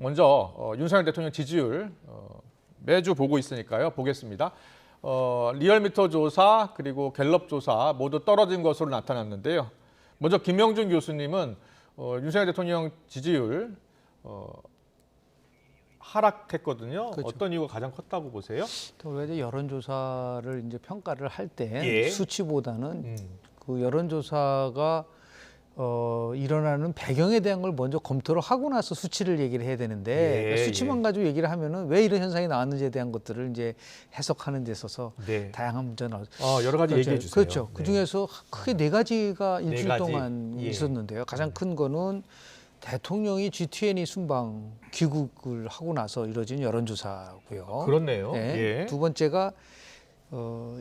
먼저 어, 윤석열 대통령 지지율 어, 매주 보고 있으니까요. 보겠습니다. 어, 리얼미터 조사 그리고 갤럽 조사 모두 떨어진 것으로 나타났는데요. 먼저 김영준 교수님은 어, 윤석열 대통령 지지율 어, 하락했거든요. 그렇죠. 어떤 이유가 가장 컸다고 보세요? 우리가 이제 여론조사를 이제 평가를 할때 예. 수치보다는 음. 그 여론조사가 어, 일어나는 배경에 대한 걸 먼저 검토를 하고 나서 수치를 얘기를 해야 되는데 예, 그러니까 수치만 예. 가지고 얘기를 하면은 왜 이런 현상이 나왔는지에 대한 것들을 이제 해석하는 데 있어서 네. 다양한 문제가 나오죠. 어, 여러 가지 얘기해 주세요. 그렇죠. 네. 그 중에서 크게 네 가지가 일주일 가지. 동안 예. 있었는데요. 가장 큰 거는 대통령이 G20 순방 귀국을 하고 나서 이뤄진 여론조사고요. 그렇네요. 네. 예. 두 번째가 어,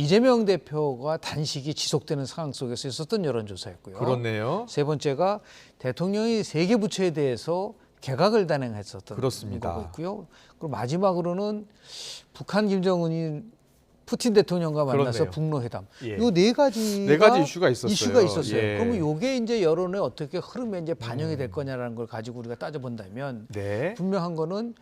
이재명 대표가 단식이 지속되는 상황 속에서 있었던 여론조사였고요. 그렇네요. 세 번째가 대통령이 세계 부처에 대해서 개각을 단행했었던 그렇습니다. 거고 있고요. 그리고 마지막으로는 북한 김정은이 푸틴 대통령과 만나서 그렇네요. 북로 회담. 예. 요네 가지 네 가지 이슈가 있었어요. 이슈가 있었어요. 예. 그러면 요게 이제 여론에 어떻게 흐름에 이제 반영이 될 거냐라는 걸 가지고 우리가 따져 본다면 네. 분명한 거는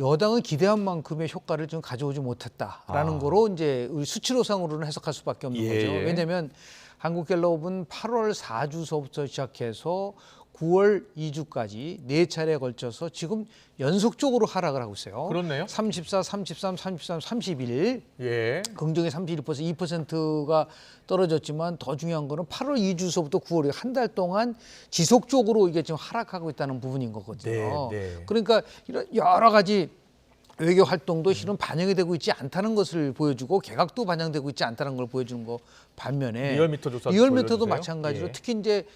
여당은 기대한 만큼의 효과를 좀 가져오지 못했다라는 아. 거로 이제 우리 수치로상으로는 해석할 수밖에 없는 예, 거죠. 예. 왜냐하면 한국갤럽은 8월 4주서부터 시작해서 9월 2주까지 네 차례에 걸쳐서 지금 연속적으로 하락을 하고 있어요. 그렇네요. 34, 33, 33, 31 예. 긍정의 31% 2%가 떨어졌지만 더 중요한 거는 8월 2주서부터 9월 한 달 동안 지속적으로 이게 지금 하락하고 있다는 부분인 거거든요. 네, 네. 그러니까 이런 여러 가지 외교 활동도 실은 반영이 되고 있지 않다는 것을 보여주고 개각도 반영되고 있지 않다는 걸 보여주는 거 반면에 리얼미터 조사 리얼미터도 마찬가지로 예. 특히 이제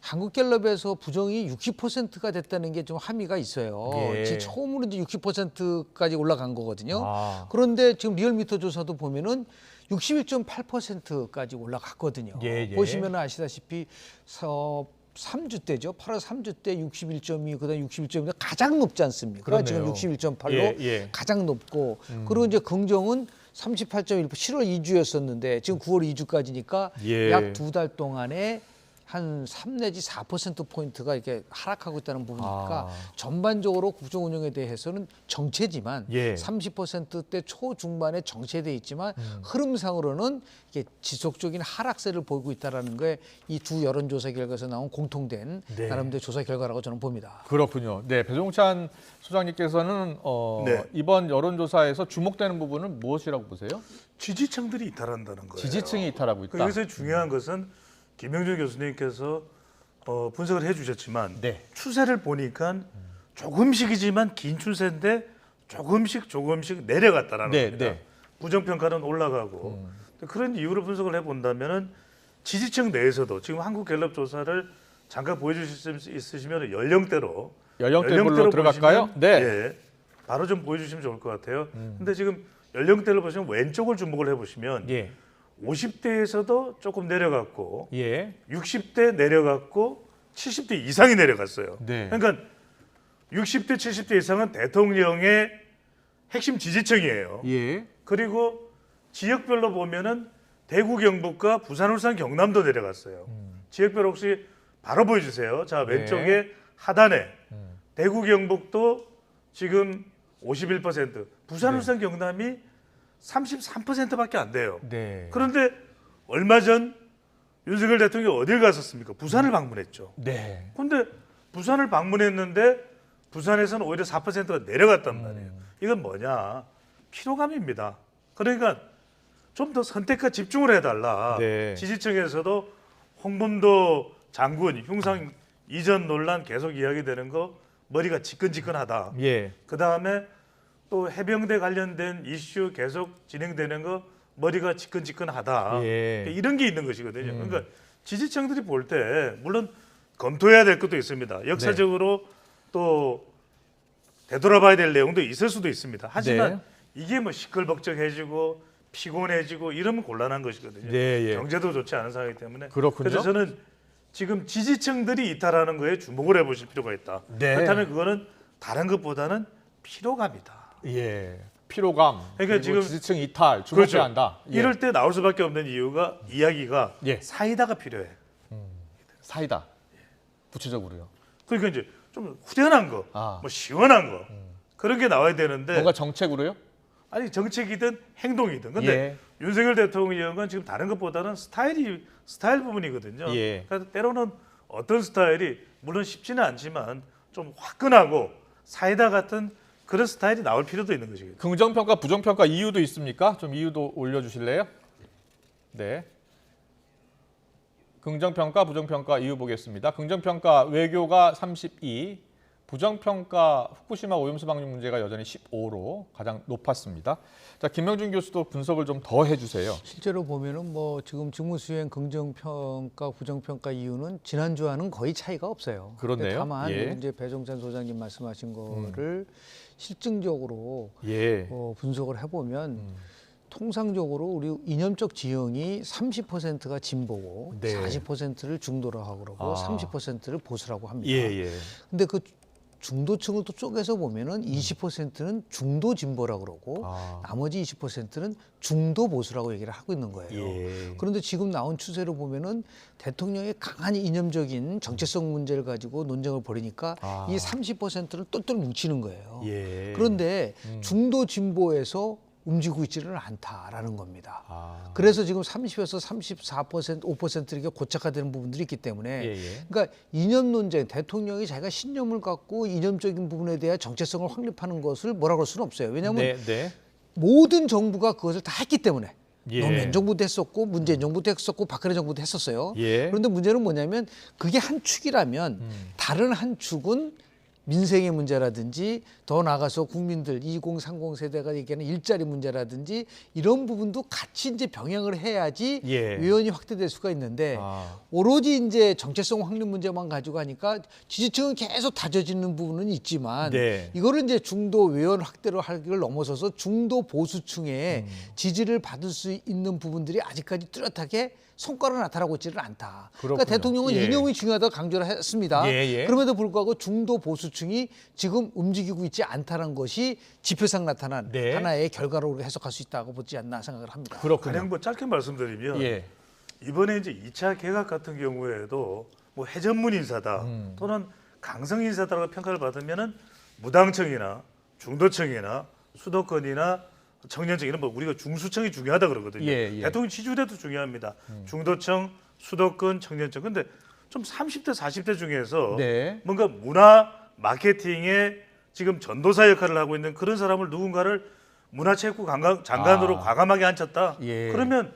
한국갤럽에서 부정이 60%가 됐다는 게 좀 함의가 있어요. 예. 지금 처음으로 이제 60%까지 올라간 거거든요. 아. 그런데 지금 리얼미터 조사도 보면은 61.8%까지 올라갔거든요. 예, 예. 보시면 아시다시피 서 3주 때죠. 8월 3주 때 61.2, 그 다음 61.2 가장 높지 않습니까? 그렇네요. 지금 61.8로 예, 예. 가장 높고 그리고 이제 긍정은 38.1% 7월 2주였었는데 지금 9월 2주까지니까 예. 약두 달 동안에 한3 내지 4% 포인트가 이렇게 하락하고 있다는 부분이니까 아. 전반적으로 국정 운영에 대해서는 정체지만 예. 30%대 초중반에 정체돼 있지만 음. 흐름상으로는 이게 지속적인 하락세를 보이고 있다라는 게 이 두 여론조사 결과에서 나온 공통된 네. 나름대로 조사 결과라고 저는 봅니다. 그렇군요. 네, 배종찬 소장님께서는 어, 네. 이번 여론조사에서 주목되는 부분은 무엇이라고 보세요? 지지층들이 이탈한다는 거예요. 지지층이 이탈하고 있다. 그 여기서 중요한 것은 김영준 교수님께서 어, 분석을 해주셨지만 네. 추세를 보니까 조금씩이지만 긴 추세인데 조금씩 조금씩 내려갔다라는 네, 겁니다. 네. 음. 부정평가는 올라가고 그런 이유로 분석을 해본다면은 지지층 내에서도 지금 한국갤럽 조사를 잠깐 보여주실 수 있으시면 연령대로 연령대별로 들어갈까요? 보시면, 네. 예, 바로 좀 보여주시면 좋을 것 같아요. 근데 지금 연령대를 보시면 왼쪽을 주목을 해보시면 예. 50대에서도 조금 내려갔고 예. 60대 내려갔고 70대 이상이 내려갔어요. 네. 그러니까 60대 70대 이상은 대통령의 핵심 지지층이에요. 예. 그리고 지역별로 보면은 대구 경북과 부산 울산 경남도 내려갔어요. 지역별 혹시 바로 보여주세요. 자 네. 왼쪽에 하단에 대구 경북도 지금 51%, 부산 네. 울산 경남이 33%밖에 안 돼요. 네. 그런데 얼마 전 윤석열 대통령이 어딜 갔었습니까? 부산을 방문했죠. 네. 근데 부산을 방문했는데 부산에서는 오히려 4%가 내려갔단 말이에요. 이건 뭐냐? 피로감입니다. 그러니까 좀 더 선택과 집중을 해달라. 네. 지지층에서도 홍범도 장군 흉상 이전 논란 계속 이야기되는 거 머리가 지끈지끈하다. 예. 그 다음에 또 해병대 관련된 이슈 계속 진행되는 거 머리가 지끈지끈하다. 예. 그러니까 이런 게 있는 것이거든요. 그러니까 지지층들이 볼 때 물론 검토해야 될 것도 있습니다. 역사적으로 또 되돌아봐야 될 내용도 있을 수도 있습니다. 하지만 네. 이게 뭐 시끌벅적해지고 피곤해지고 이러면 곤란한 것이거든요. 네, 예. 경제도 좋지 않은 상황이기 때문에 그렇군요. 래서 저는 지금 지지층들이 이탈하는 거에 주목을 해보실 필요가 있다. 네. 그렇다면 그거는 다른 것보다는 피로감이다. 예. 피로감. 그러니까 지금- 지지층 이탈 주목해야 한다. 예. 이럴 때 나올 수밖에 없는 이유가 이야기가 예. 사이다가 필요해. 사이다. 구체적으로요. 그러니까 이제 좀 후련한 거, 아. 뭐 시원한 거 그런 게 나와야 되는데 뭔가 정책으로요? 아니 정책이든 행동이든 근데 예. 윤석열 대통령은 지금 다른 것보다는 스타일이 스타일 부분이거든요. 예. 그래서 때로는 어떤 스타일이 물론 쉽지는 않지만 좀 화끈하고 사이다 같은 그런 스타일이 나올 필요도 있는 것이겠죠. 긍정평가, 부정평가 이유도 있습니까? 좀 이유도 올려주실래요? 네. 긍정평가, 부정평가 이유 보겠습니다. 긍정평가 외교가 32, 부정평가 후쿠시마 오염수 방류 문제가 여전히 15로 가장 높았습니다. 자, 김명준 교수도 분석을 좀 더 해주세요. 실제로 보면은 뭐 지금 직무수행 긍정평가, 부정평가 이유는 지난주와는 거의 차이가 없어요. 근데 다만 예. 음. 이제 배종찬 소장님 말씀하신 거를 실증적으로 예. 어, 분석을 해보면 음. 통상적으로 우리 이념적 지형이 30%가 진보고 네. 40%를 중도라고 하고 그러고 아. 30%를 보수라고 합니다. 예, 예. 근데 그 중도층을 또 쪼개서 보면은 20%는 중도 진보라고 그러고 음. 아. 나머지 20%는 중도 보수라고 얘기를 하고 있는 거예요. 예. 그런데 지금 나온 추세로 보면은 대통령의 강한 이념적인 정체성 문제를 가지고 논쟁을 벌이니까 아. 이 30%를 똘똘 뭉치는 거예요. 예. 그런데 음. 중도 진보에서 움직이고 있지는 않다라는 겁니다. 아. 그래서 지금 30에서 34%, 5% 이렇게 고착화되는 부분들이 있기 때문에 예, 예. 그러니까 이념 논쟁, 대통령이 자기가 신념을 갖고 이념적인 부분에 대한 정체성을 확립하는 것을 뭐라 그럴 수는 없어요. 왜냐하면 네, 네. 모든 정부가 그것을 다 했기 때문에 예. 노무현 정부도 했었고 문재인 정부도 했었고 박근혜 정부도 했었어요. 예. 그런데 문제는 뭐냐면 그게 한 축이라면 음. 다른 한 축은 민생의 문제라든지 더 나가서 국민들 2030 세대가 얘기하는 일자리 문제라든지 이런 부분도 같이 이제 병행을 해야지 예. 외연이 확대될 수가 있는데 아. 오로지 이제 정체성 확립 문제만 가지고 하니까 지지층은 계속 다져지는 부분은 있지만 네. 이거를 이제 중도 외연 확대로 하기를 넘어서서 중도 보수층의 음. 지지를 받을 수 있는 부분들이 아직까지 뚜렷하게 성과로 나타나고 있지는 않다. 그러니까 그렇군요. 대통령은 예. 이념이 중요하다고 강조를 했습니다. 예, 예. 그럼에도 불구하고 중도 보수 층이 지금 움직이고 있지 않다는 것이 지표상 나타난 네. 하나의 결과로 해석할 수 있다고 보지 않나 생각을 합니다. 그렇군요. 그냥 뭐 짧게 말씀드리면 예. 이번에 이제 2차 개각 같은 경우에도 뭐 해전문 인사다 음. 또는 강성 인사다라고 평가를 받으면은 무당청이나 중도청이나 수도권이나 청년청 이런 뭐 우리가 중수청이 중요하다 그러거든요. 예, 예. 대통령 지지율에도 중요합니다. 중도청, 수도권, 청년청. 근데 좀 30대 40대 중에서 네. 뭔가 문화 마케팅에 지금 전도사 역할을 하고 있는 그런 사람을 누군가를 문화체육부 관광- 장관으로 아. 과감하게 앉혔다. 예. 그러면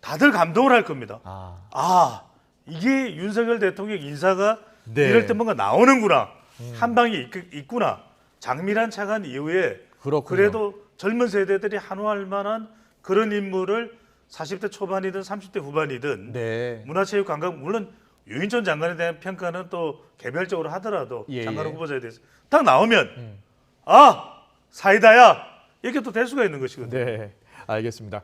다들 감동을 할 겁니다. 아. 아 이게 윤석열 대통령 인사가 네. 음. 이럴 때 뭔가 나오는구나 한 방이 있, 있구나 장미란 차관 이후에 그렇군요. 그래도 젊은 세대들이 한호할 만한 그런 인물을 40대 초반이든 30대 후반이든 네. 문화체육 관광 물론 유인천 장관에 대한 평가는 또 개별적으로 하더라도 예, 장관 예. 후보자에 대해서 딱 나오면 음. 아 사이다야 이렇게 또 될 수가 있는 것이거든요. 네. 알겠습니다.